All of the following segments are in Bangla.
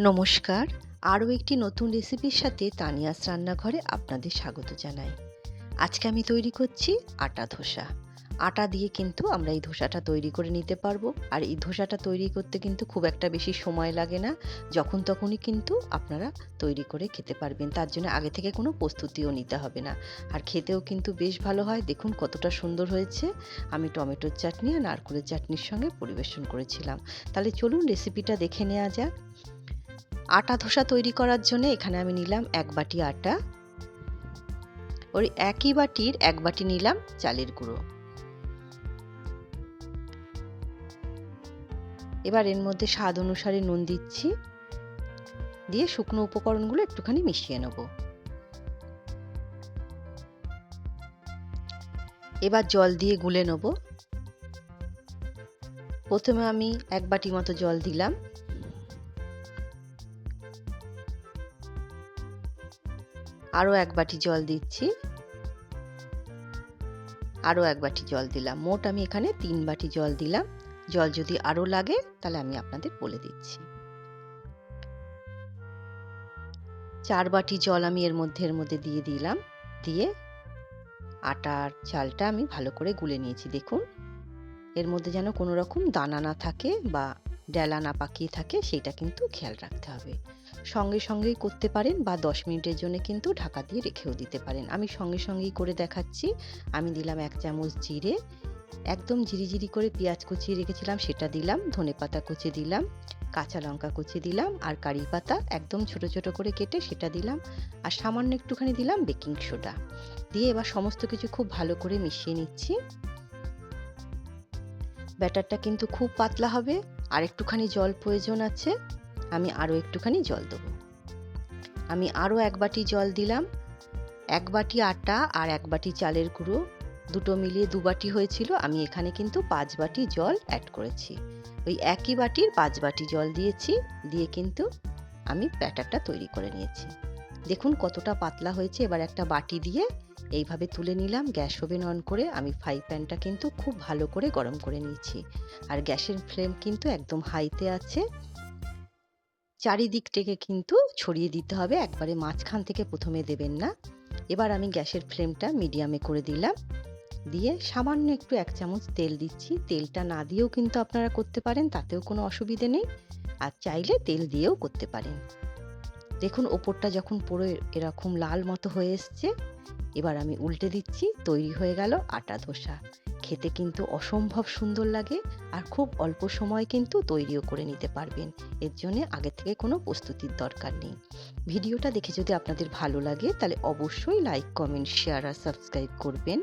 নমস্কার। আরও একটি নতুন রেসিপির সাথে তানিয়াস রান্নাঘরে আপনাদের স্বাগত জানাই। আজকে আমি তৈরি করছি আটা ধোসা। আটা দিয়ে কিন্তু আমরা এই ধোসাটা তৈরি করে নিতে পারব। আর এই ধোসাটা তৈরি করতে কিন্তু খুব একটা বেশি সময় লাগে না। যখন তখনই কিন্তু আপনারা তৈরি করে খেতে পারবেন। তার জন্য আগে থেকে কোনো প্রস্তুতিও নিতে হবে না। আর খেতেও কিন্তু বেশ ভালো হয়। দেখুন কতটা সুন্দর হয়েছে। আমি টমেটোর চাটনি আর নারকুলের চাটনির সঙ্গে পরিবেশন করেছিলাম। তাহলে চলুন রেসিপিটা দেখে নেওয়া যাক। আটা ধোসা তৈরি করার জন্য এখানে আমি নিলাম এক বাটি আটা। ওই একই বাটির এক বাটি নিলাম চালের গুঁড়ো। এবার এর মধ্যে স্বাদ অনুসারে নুন দিচ্ছি। দিয়ে শুকনো উপকরণগুলো একটুখানি মিশিয়ে নেব। এবার জল দিয়ে গুলে নেব। প্রথমে আমি এক বাটি মতো জল দিলাম। আরও এক বাটি জল দিচ্ছি। আরও এক বাটি জল দিলাম। মোট আমি এখানে তিন বাটি জল দিলাম। জল যদি আরও লাগে, তাহলে আমি আপনাদের বলে দিচ্ছি। চার বাটি জল আমি এর মধ্যে এর মধ্যে দিয়ে দিলাম। দিয়ে আটার চালটা আমি ভালো করে গুলে নিয়েছি। দেখুন, এর মধ্যে যেন কোনো রকম দানা না থাকে বা ডেলা না পাকিয়ে থাকে সেটা কিন্তু খেয়াল রাখতে হবে। সঙ্গে সঙ্গেই করতে পারেন বা দশ মিনিটের জন্য কিন্তু ঢাকা দিয়ে রেখেও দিতে পারেন। আমি সঙ্গে সঙ্গেই করে দেখাচ্ছি। আমি দিলাম এক চামচ জিরে, একদম জিরি করে পেঁয়াজ কুচিয়ে রেখেছিলাম, সেটা দিলাম, ধনে পাতা কুচি দিলাম, কাঁচা লঙ্কা কুচি দিলাম, আর কারি পাতা একদম ছোট ছোট করে কেটে সেটা দিলাম, আর সামান্য একটুখানি দিলাম বেকিং সোডা। দিয়ে এবার সমস্ত কিছু খুব ভালো করে মিশিয়ে নিচ্ছি। ব্যাটারটা কিন্তু খুব পাতলা হবে। আর একটুখানি জল প্রয়োজন আছে, আমি আরও একটুখানি জল দেবো। আমি আরও এক বাটি জল দিলাম, এক বাটি আটা আর এক বাটি চালের গুঁড়ো, দুটো মিলিয়ে দু বাটি হয়েছিল, আমি এখানে কিন্তু পাঁচ বাটি জল অ্যাড করেছি। ওই একই বাটির পাঁচ বাটি জল দিয়েছি, দিয়ে কিন্তু আমি ব্যাটারটা তৈরি করে নিয়েছি। দেখুন কতটা পাতলা হয়েছে, এবার একটা বাটি দিয়ে এইভাবে তুলে নিলাম। গ্যাস ওভেন অন করে আমি ফ্রাই প্যানটা কিন্তু খুব ভালো করে গরম করে নিয়েছি। আর গ্যাসের ফ্লেম কিন্তু একদম হাইতে আছে। চারিদিক থেকে কিন্তু ছড়িয়ে দিতে হবে, একবারে মাঝখান থেকে প্রথমে দেবেন না। এবার আমি গ্যাসের ফ্লেমটা মিডিয়ামে করে দিলাম। দিয়ে সামান্য একটু এক চামচ তেল দিচ্ছি। তেলটা না দিয়েও কিন্তু আপনারা করতে পারেন, তাতেও কোনো অসুবিধে নেই। আর চাইলে তেল দিয়েও করতে পারেন। দেখুন, ওপরটা যখন পুরো এরকম লাল মতো হয়ে এসছে, এবার আমি উল্টে দিচ্ছি, তৈরি হয়ে গেল আটা ধোসা। খেতে কিন্তু অসম্ভব সুন্দর লাগে আর খুব অল্প সময় কিন্তু তৈরিও করে নিতে পারবেন। এর জন্য আগে থেকে কোনো প্রস্তুতির দরকার নেই। ভিডিওটা দেখে যদি আপনাদের ভালো লাগে, তাহলে অবশ্যই লাইক কমেন্ট শেয়ার আর সাবস্ক্রাইব করবেন।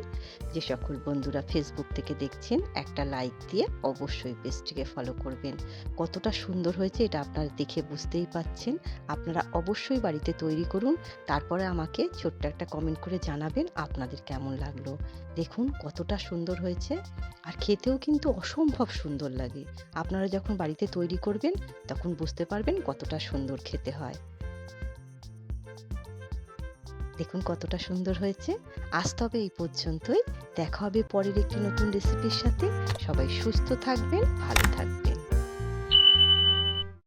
যে সকল বন্ধুরা ফেসবুক থেকে দেখছেন, একটা লাইক দিয়ে অবশ্যই পেজটিকে ফলো করবেন। কতটা সুন্দর হয়েছে এটা আপনারা দেখে বুঝতেই পাচ্ছেন। আপনারা অবশ্যই বাড়িতে তৈরি করুন, তারপরে আমাকে ছোট্ট একটা কমেন্ট করে জানাবেন আপনাদের কেমন লাগল। দেখুন কতটা সুন্দর হয়েছে, আর খেতেও কিন্তু অসম্ভব সুন্দর লাগে। আপনারা যখন বাড়িতে তৈরি করবেন, তখন বুঝতে পারবেন কতটা সুন্দর খেতে হয়। দেখুন কতটা সুন্দর হয়েছে। আজ তবে এই পর্যন্তই। দেখা হবে পরের একটি নতুন রেসিপির সাথে। সবাই সুস্থ থাকবেন, ভালো থাকবেন।